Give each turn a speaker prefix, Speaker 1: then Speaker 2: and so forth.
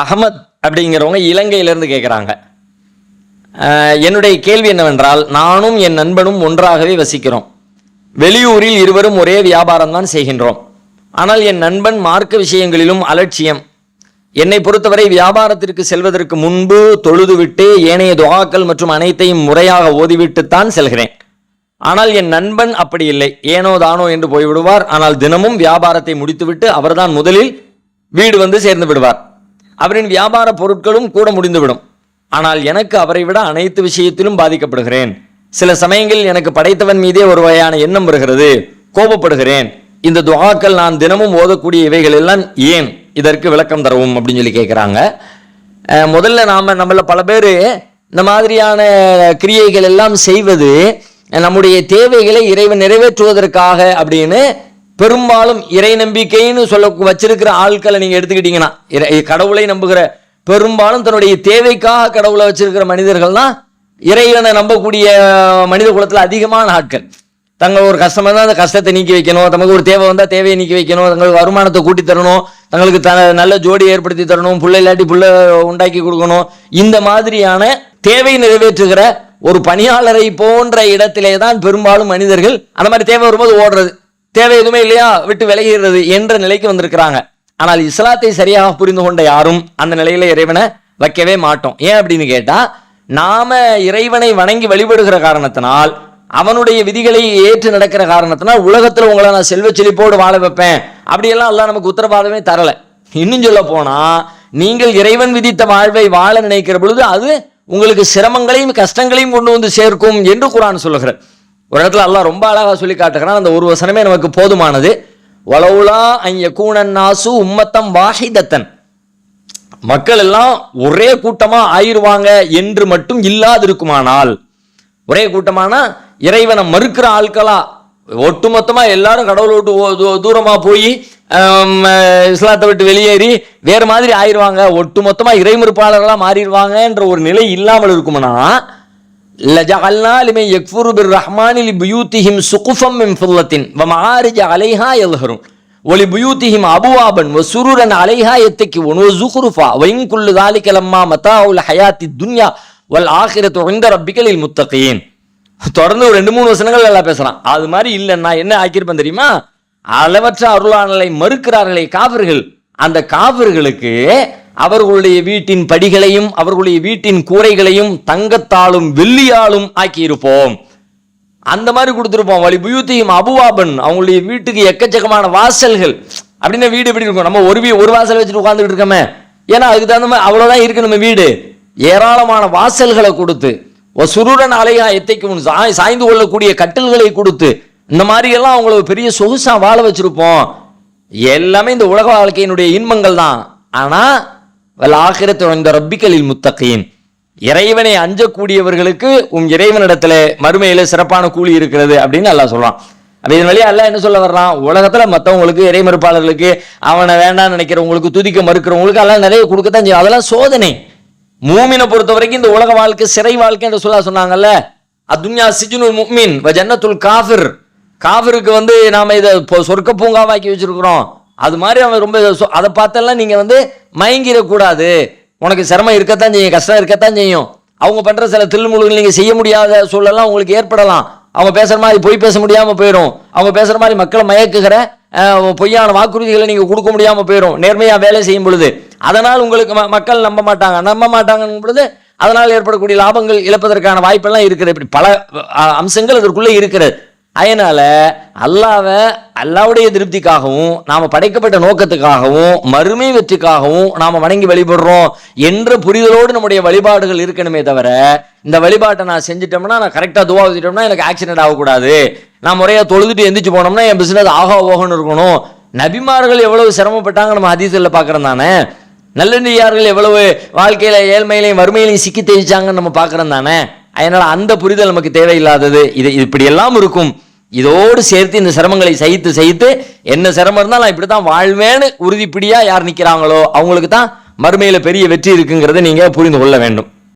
Speaker 1: அகமத் அப்படிங்கிறவங்க இலங்கையிலேருந்து கேட்குறாங்க என்னுடைய கேள்வி என்னவென்றால் நானும் என் நண்பனும் ஒன்றாகவே வசிக்கிறோம். வெளியூரில் இருவரும் ஒரே வியாபாரம் தான் செய்கின்றோம். ஆனால் என் நண்பன் மார்க்க விஷயங்களிலும் அலட்சியம். என்னை பொறுத்தவரை வியாபாரத்திற்கு செல்வதற்கு முன்பு தொழுதுவிட்டு ஏனைய துவாக்கள் மற்றும் அனைத்தையும் முறையாக ஓதிவிட்டுத்தான் செல்கிறேன். ஆனால் என் நண்பன் அப்படி இல்லை. ஏனோ தானோ என்று போய்விடுவார். ஆனால் தினமும் வியாபாரத்தை முடித்துவிட்டு அவர்தான் முதலில் வீடு வந்து சேர்ந்து விடுவார். அவரின் வியாபார பொருட்களும் கூட முடிந்துவிடும். ஆனால் எனக்கு அவரை விட அனைத்து விஷயத்திலும் பாதிக்கப்படுகிறேன். சில சமயங்களில் எனக்கு படைத்தவன் மீதே ஒரு வகையான எண்ணம் வருகிறது. கோபப்படுகிறேன். இந்த துவாக்கள் நான் தினமும் ஓதக்கூடிய இவைகள் எல்லாம் ஏன் இதற்கு விளக்கம் தரவும் அப்படின்னு சொல்லி கேட்குறாங்க முதல்ல நாம் நம்மள பல பேர் இந்த மாதிரியான கிரியைகள் எல்லாம் செய்வது நம்முடைய தேவைகளை இறைவன் நிறைவேற்றுவதற்காக அப்படின்னு பெரும்பாலும் இறை நம்பிக்கைன்னு சொல்ல வச்சிருக்கிற ஆட்களை நீங்கள் எடுத்துக்கிட்டீங்கன்னா இறை- கடவுளை நம்புகிற பெரும்பாலும் தன்னுடைய தேவைக்காக கடவுளை வச்சிருக்கிற மனிதர்கள்லாம் இறைவனை நம்பக்கூடிய மனித குலத்தில் அதிகமான ஆட்கள். தங்கள் ஒரு கஷ்டம் இருந்தால் அந்த கஷ்டத்தை நீக்கி வைக்கணும் தங்களுக்கு ஒரு தேவை வந்தால் தேவையை நீக்கி வைக்கணும் தங்களுக்கு வருமானத்தை கூட்டி தரணும் தங்களுக்கு த நல்ல ஜோடி ஏற்படுத்தி தரணும் புள்ள இல்லாட்டி புள்ள உண்டாக்கி கொடுக்கணும். இந்த மாதிரியான தேவை நிறைவேற்றுகிற ஒரு பணியாளரை போன்ற இடத்திலே தான் பெரும்பாலும் மனிதர்கள் அந்த மாதிரி தேவை வரும்போது ஓடுறது. தேவை எதுவுமே இல்லையா? விட்டு விலகிறது என்ற நிலைக்கு வந்திருக்கிறாங்க. ஆனால் இஸ்லாத்தை சரியாக புரிந்து கொண்ட யாரும் அந்த நிலையில இறைவனை வைக்கவே மாட்டோம். ஏன் அப்படின்னு கேட்டா நாம இறைவனை வணங்கி வழிபடுகிற காரணத்தினால் அவனுடைய விதிகளை ஏற்று நடக்கிற காரணத்தினால் உலகத்துல உங்களை நான் செல்வ செழிப்போடு வாழ வைப்பேன். அப்படியெல்லாம் எல்லாம் நமக்கு உத்தரவாதமே தரல. இன்னும் சொல்ல போனா நீங்கள் இறைவன் விதித்த வாழ்வை வாழ நினைக்கிற பொழுது அது உங்களுக்கு சிரமங்களையும் கஷ்டங்களையும் கொண்டு வந்து சேர்க்கும் என்று குரான் சொல்லுகிறார் ஒரு இடத்துல எல்லாம் ரொம்ப அழகாக சொல்லி காட்டுகிறான். அந்த ஒரு வசனமே நமக்கு போதுமானது. வளவுலா ஐய கூணன்னாசு உம்மத்தம் வாஹிதத்தன். மக்கள் எல்லாம் ஒரே கூட்டமா ஆயிருவாங்க என்று மட்டும் இல்லாதிருக்குமானால் ஒரே கூட்டமானா இறைவனை மறுக்கிற ஆட்களா ஒட்டுமொத்தமா எல்லாரும் கடவுளை விட்டு ஓ- தூரமா போய் இஸ்லாத்தை விட்டு வெளியேறி வேற மாதிரி ஆயிடுவாங்க ஒட்டுமொத்தமா இறைமறுப்பாளர்களா மாறிடுவாங்கன்ற ஒரு நிலை இல்லாமல் இருக்குமானா லஜஅல்னா லிமன் யக்ஃபுரு பிர்ரஹ்மானி லிபுயூத்திஹிம் சுகுஃபம் மின் ஃபில்லத்தின் வமஆரிஜ அலைஹா யல்ஹரும் ولبيوتهم أبوابا وسررا عليها يتكئون وزخرفا وإن كل ذلك لما متاع الحياة الدنيا والآخرة عند ربك للمتقين தொடர்ந்து ஒரு ரெண்டு மூணு வசனங்கள் எல்லாம் பேசுறான் அது மாதிரி இல்லைன்னா என்ன ஆக்கியிருப்பேன் தெரியுமா அளவற்ற அருளானலை மறுக்கிறார்களே காவிர்கள் அந்த காவிர்களுக்கு அவர்களுடைய வீட்டின் படிகளையும் அவர்களுடைய வீட்டின் கூரைகளையும் தங்கத்தாலும் வெள்ளியாலும் ஆக்கியிருப்போம். அந்த மாதிரி கொடுத்துருப்போம். வழி புயூத்தியும் அபுவாபன் அவங்களுடைய வீட்டுக்கு எக்கச்சக்கமான வாசல்கள். அப்படின்னா வீடு எப்படி இருக்கும்? நம்ம ஒரு வீ ஒரு வாசல் வச்சுட்டு உட்காந்துட்டு இருக்கோமே. ஏன்னா அதுக்கு தகுந்த மாதிரி அவ்வளோதான் இருக்கு நம்ம வீடு. ஏராளமான வாசல்களை கொடுத்து ஒரு சுருடன் அலையா எத்தைக்கும் சாய் சாய்ந்து கொள்ளக்கூடிய கட்டில்களை கொடுத்து இந்த மாதிரி எல்லாம் அவங்கள பெரிய சொகுசாக வாழ வச்சிருப்போம். எல்லாமே இந்த உலக வாழ்க்கையினுடைய இன்பங்கள் தான். ஆனால் வல் ஆகிரத்து இந்த ரப்பிகளில் முத்தகையின் இறைவனை அஞ்சக்கூடியவர்களுக்கு உம் இறைவனிடத்துல மறுமையில சிறப்பான கூலி இருக்கிறது அப்படின்னு நல்லா சொல்றான். அப்போ இதன் வழியாக அல்ல என்ன சொல்ல வர்றான்? உலகத்தில் மற்றவங்களுக்கு இறை மறுப்பாளர்களுக்கு அவனை வேண்டாம் நினைக்கிறவங்களுக்கு துதிக்க மறுக்கிறவங்களுக்கு எல்லாம் நிறைய கொடுக்கத்தான் செய்யும் அதெல்லாம் சோதனை. மூமினை பொறுத்த வரைக்கும் இந்த உலக வாழ்க்கை சிறை வாழ்க்கை என்று சொல்ல சொன்னாங்கல்ல. அதுன்யா சிஜுனுல் முக்மின் வ ஜன்னத்துல் காஃபிர். காஃபிருக்கு வந்து நாம இதை சொர்க்க பூங்காவாக்கி வச்சிருக்கிறோம். அது மாதிரி அவன் ரொம்ப அதை பார்த்தெல்லாம் நீங்கள் வந்து மயங்கிடக்கூடாது. உனக்கு சிரமம் இருக்கத்தான் செய்யும் கஷ்டம் இருக்கத்தான் செய்யும். அவங்க பண்ணுற சில தில்முழுகள் நீங்கள் செய்ய முடியாத சூழலாம் உங்களுக்கு ஏற்படலாம். அவங்க பேசுகிற மாதிரி பொய் பேச முடியாமல் போயிடும். அவங்க பேசுகிற மாதிரி மக்களை மயக்குகிற பொய்யான வாக்குறுதிகளை நீங்கள் கொடுக்க முடியாமல் போயிடும். நேர்மையாக வேலை செய்யும் பொழுது. அதனால் உங்களுக்கு ம- மக்கள் நம்ப மாட்டாங்க. நம்ப மாட்டாங்கன்னு பொழுது அதனால் ஏற்படக்கூடிய லாபங்கள் இழப்பதற்கான வாய்ப்பெல்லாம் இருக்குது இப்படி பல அம்சங்கள் அதற்குள்ளே இருக்கிறது. அதனால் அல்லாவை அல்லாவுடைய திருப்திக்காகவும் நாம் படைக்கப்பட்ட நோக்கத்துக்காகவும் மறுமை வெற்றிக்காகவும் நாம் வணங்கி வழிபடுறோம் என்ற புரிதலோடு நம்முடைய வழிபாடுகள் இருக்கணுமே தவிர இந்த வழிபாட்டை நான் செஞ்சிட்டோம்னா நான் கரெக்டாக துவா வச்சுட்டோம்னா எனக்கு ஆக்சிடென்ட் ஆகக்கூடாது. நான் முறையாக தொழுதுட்டு எந்திரிச்சு போனோம்னா என் பிஸ்னஸ் ஆகா ஓகன்னு இருக்கணும். நபிமார்கள் எவ்வளவு சிரமப்பட்டாங்க நம்ம அதிசயில் பார்க்குறோம் தானே நல்லடியார்கள் எவ்வளவு வாழ்க்கையில் ஏழ்மையிலையும் வறுமையிலையும் சிக்கி தேய்ச்சாங்கன்னு நம்ம பார்க்குறோம் தானே அதனால் அந்த புரிதல் நமக்கு தேவையில்லாதது. இது இப்படியெல்லாம் இருக்கும். இதோடு சேர்த்து இந்த சிரமங்களை சகித்து சகித்து என்ன சிரமம் இருந்தாலும் நான் இப்படி தான் வாழ்வேன்னு உறுதிப்படியா யார் நிற்கிறாங்களோ அவங்களுக்கு தான் மறுமையில் பெரிய வெற்றி இருக்குங்கிறத நீங்கள் புரிந்து கொள்ள வேண்டும்.